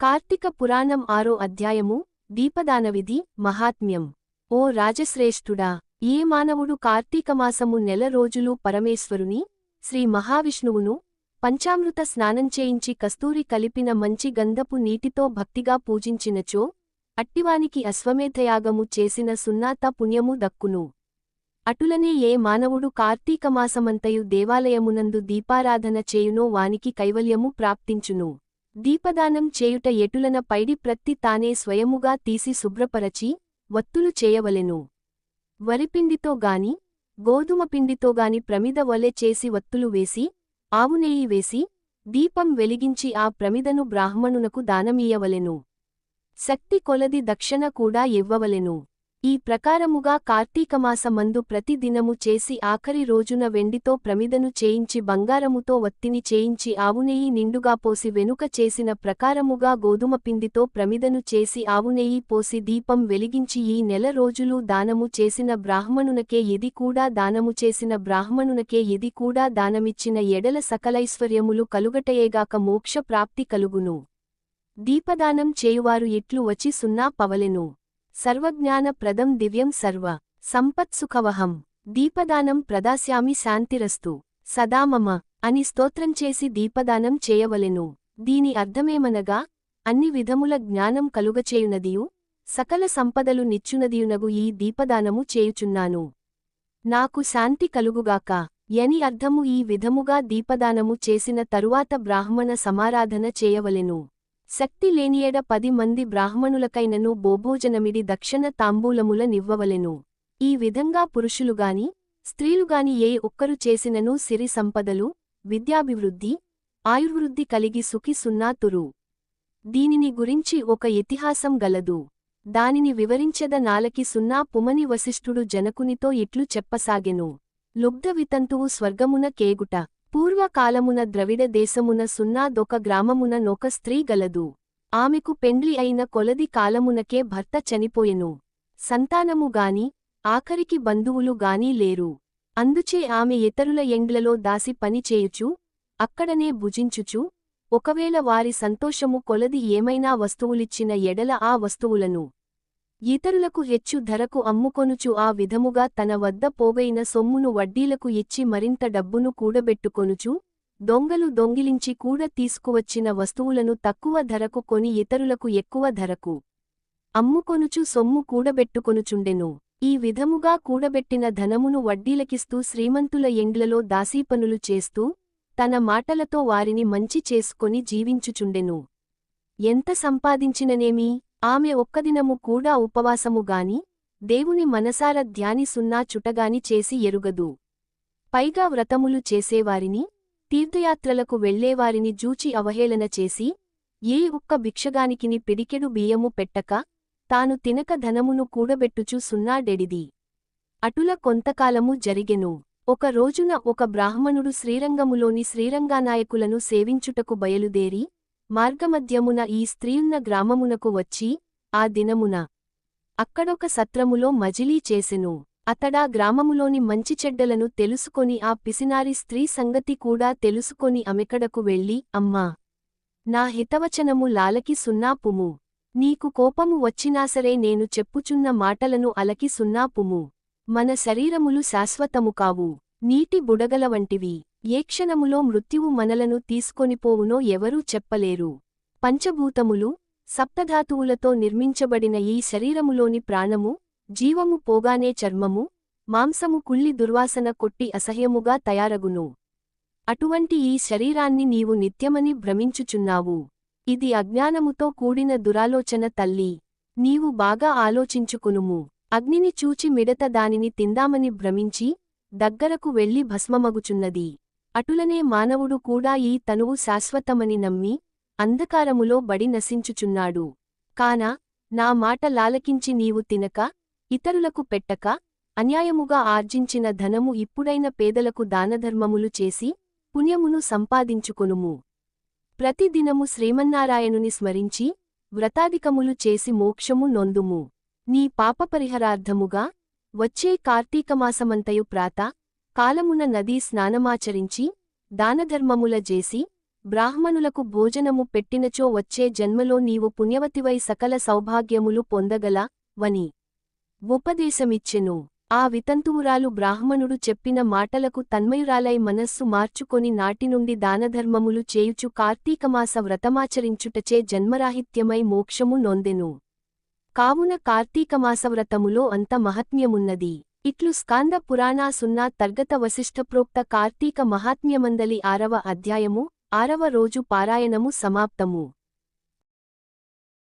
కార్తీక పురాణం ఆరో అధ్యాయము దీపదానవిధి మహాత్మ్యం. ఓ రాజశ్రేష్ఠుడా ఏ మానవుడు కార్తీకమాసము నెల రోజులు పరమేశ్వరుని శ్రీ మహావిష్ణువును పంచామృత స్నానం చేయించి కస్తూరి కలిపిన మంచి గంధపు నీటితో భక్తిగా పూజించినచో అట్టివానికి అశ్వమేధయాగము చేసిన సున్నాత పుణ్యము దక్కును. అటులనే ఏ మానవుడు కార్తీకమాసమంతయు దేవాలయమునందు దీపారాధన చేయునో వానికి కైవల్యము ప్రాప్తించును. దీపదానం చేయుట ఎటులన పైడి ప్రత్తి తానే స్వయముగా తీసి శుభ్రపరచి వత్తులు చేయవలెను. వరిపిండితో గాని గోధుమ పిండితో గాని ప్రమిద వలె చేసి వత్తులు వేసి ఆవునేయి వేసి దీపం వెలిగించి ఆ ప్రమిదను బ్రాహ్మణునకు దానమీయవలెను. శక్తి కొలది దక్షణ కూడా ఇవ్వవలెను. ఈ ప్రకారముగా కార్తీకమాసమందు ప్రతిదినము చేసి ఆఖరి రోజున వెండితో ప్రమిదను చేయించి బంగారముతో వత్తిని చేయించి ఆవునెయ్యి నిండుగా పోసి వెనుక చేసిన ప్రకారముగా గోధుమ పిండితో ప్రమిదను చేసి ఆవునెయ్యి పోసి దీపం వెలిగించి ఈ నెల రోజులు దానము చేసిన బ్రాహ్మణునకే ఇది కూడా దానము చేసిన బ్రాహ్మణునకే ఇది కూడా దానమిచ్చిన ఎడల సకలైశ్వర్యములు కలుగటయేగాక మోక్ష ప్రాప్తి కలుగును. దీపదానం చేయువారు ఇట్లు వచ్చి సున్నా పవలెను. సర్వజ్ఞాన ప్రదం దివ్యం సర్వ. సంపత్సుఖవహం. దీపదానం ప్రదాస్యామి శాంతిరస్తు. సదామమ అని స్తోత్రం చేసి దీపదానం చేయవలెను. దీని అర్థమేమనగా అన్ని విధముల జ్ఞానం కలుగచేయునదియు సకల సంపదలు నిచ్చునదియునగు ఈ దీపదానము చేయుచున్నాను. నాకు శాంతి కలుగుగాక యని అర్థము ఈ విధముగా దీపదానము చేసిన తరువాత బ్రాహ్మణ సమారాధన చేయవలెను. శక్తి లేనియడ పది మంది బ్రాహ్మణులకైనను బోభోజనమిడి దక్షిణ తాంబూలముల నివ్వవలెను. ఈ విధంగా పురుషులుగాని స్త్రీలుగాని ఏ ఒక్కరు చేసినను సిరి సంపదలు విద్యాభివృద్ధి ఆయుర్వృద్ధి కలిగి సుఖి సున్నాతురు. దీనిని గురించి ఒక ఇతిహాసం గలదు. దానిని వివరించద నాలకి సున్నా పుమని వశిష్ఠుడు జనకునితో ఇట్లు చెప్పసాగెను. లుబ్ధవితంతువు స్వర్గమున కేగుట. పూర్వకాలమున ద్రవిడ దేశమున సున్నాదొక గ్రామమున నొక స్త్రీ గలదు. ఆమెకు పెండ్లి అయిన కొలది కాలమునకే భర్త చనిపోయెను. సంతానము గాని ఆఖరికి బంధువులు గాని లేరు. అందుచే ఆమె ఇతరుల ఎండ్లలో దాసి పనిచేయుచు అక్కడనే భుజించుచు ఒకవేళ వారి సంతోషము కొలది ఏమైనా వస్తువులిచ్చిన ఎడల ఆ వస్తువులను ఇతరులకు హెచ్చు ధరకు అమ్ముకొనుచు ఆ విధముగా తన వద్ద పోగైన సొమ్మును వడ్డీలకు ఇచ్చి మరింత డబ్బును కూడబెట్టుకొనుచు దొంగలు దొంగిలించి కూడ తీసుకువచ్చిన వస్తువులను తక్కువ ధరకు కొని ఇతరులకు ఎక్కువ ధరకు అమ్ముకొనుచు సొమ్ము కూడబెట్టుకొనుచుండెను. ఈ విధముగా కూడబెట్టిన ధనమును వడ్డీలకిస్తూ శ్రీమంతుల ఎండ్లలో దాసీపనులు చేస్తూ తన మాటలతో వారిని మంచి చేసుకొని జీవించుచుండెను. ఎంత సంపాదించిననేమీ? ఆమె ఒక్కదినము కూడా ఉపవాసముగాని దేవుని మనసార ధ్యానిసున్నా చుటగాని చేసి ఎరుగదు. పైగా వ్రతములు చేసేవారిని తీర్థయాత్రలకు వెళ్ళేవారిని జూచి అవహేళన చేసి ఏ ఒక్క భిక్షగానికిని పిడికెడు బియ్యము పెట్టక తాను తినక ధనమును కూడబెట్టుచు సున్నాడెడిది అటుల కొంతకాలము జరిగెను. ఒక రోజున ఒక బ్రాహ్మణుడు శ్రీరంగములోని శ్రీరంగానాయకులను సేవించుటకు బయలుదేరి మార్గమధ్యమున ఈ స్త్రీయున్న గ్రామమునకు వచ్చి ఆ దినమున అక్కడొక సత్రములో మజిలీ చేసెను. అతడా గ్రామములోని మంచి చెడ్డలను తెలుసుకొని ఆ పిసినారి స్త్రీ సంగతి కూడా తెలుసుకొని అమెకడకు వెళ్ళి అమ్మా! నా హితవచనము లాలకి సున్నాపుము. నీకు కోపము వచ్చినాసరే నేను చెప్పుచున్న మాటలను అలకి సున్నాపుము. మన శరీరములు శాశ్వతము కావు. నీటి బుడగల వంటివి. ఏ క్షణములో మృత్యువు మనలను తీసుకొనిపోవునో ఎవరూ చెప్పలేరు. పంచభూతములు సప్తధాతువులతో నిర్మించబడిన ఈ శరీరములోని ప్రాణము జీవము పోగానే చర్మము మాంసము కుళ్ళి దుర్వాసన కొట్టి అసహ్యముగా తయారగును. అటువంటి ఈ శరీరాన్ని నీవు నిత్యమని భ్రమించుచున్నావు. ఇది అజ్ఞానముతో కూడిన దురాలోచన తల్లి. నీవు బాగా ఆలోచించుకునుము. అగ్నిని చూచి మిడత దానిని తిందామని భ్రమించి దగ్గరకు వెళ్ళి భస్మమగుచున్నది. అటులనే మానవుడు కూడా ఈ తనువు శాశ్వతమని నమ్మి అంధకారములో బడి నశించుచున్నాడు. కాన నా మాట లాలకించి నీవు తినక ఇతరులకు పెట్టక అన్యాయముగా ఆర్జించిన ధనము ఇప్పుడైన పేదలకు దానధర్మములు చేసి పుణ్యమును సంపాదించుకొనుము. ప్రతిదినము శ్రీమన్నారాయణుని స్మరించి వ్రతాధికములు చేసి మోక్షము నొందుము. నీ పాపపరిహరార్థముగా వచ్చే కార్తీకమాసమంతయు ప్రాత కాలమున నదీ స్నానమాచరించి దానధర్మముల జేసి బ్రాహ్మణులకు భోజనము పెట్టినచో వచ్చే జన్మలో నీవు పుణ్యవతివై సకల సౌభాగ్యములు పొందగల వని ఉపదేశమిచ్చెను. ఆ వితంతువురాలు బ్రాహ్మణుడు చెప్పిన మాటలకు తన్మయురాలై మనస్సు మార్చుకొని నాటినుండి దానధర్మములు చేయుచు కార్తీకమాస వ్రతమాచరించుటచే జన్మరాహిత్యమై మోక్షము నొందెను. కావున కార్తీకమాసవ్రతములో అంత మహత్మ్యమున్నది ఇట్లు స్కాంద పురాణా సున్నా తర్గత వశిష్ఠప్రోక్త కార్తీక మహాత్మ్యమందలి ఆరవ అధ్యాయము ఆరవ రోజు పారాయణము సమాప్తము.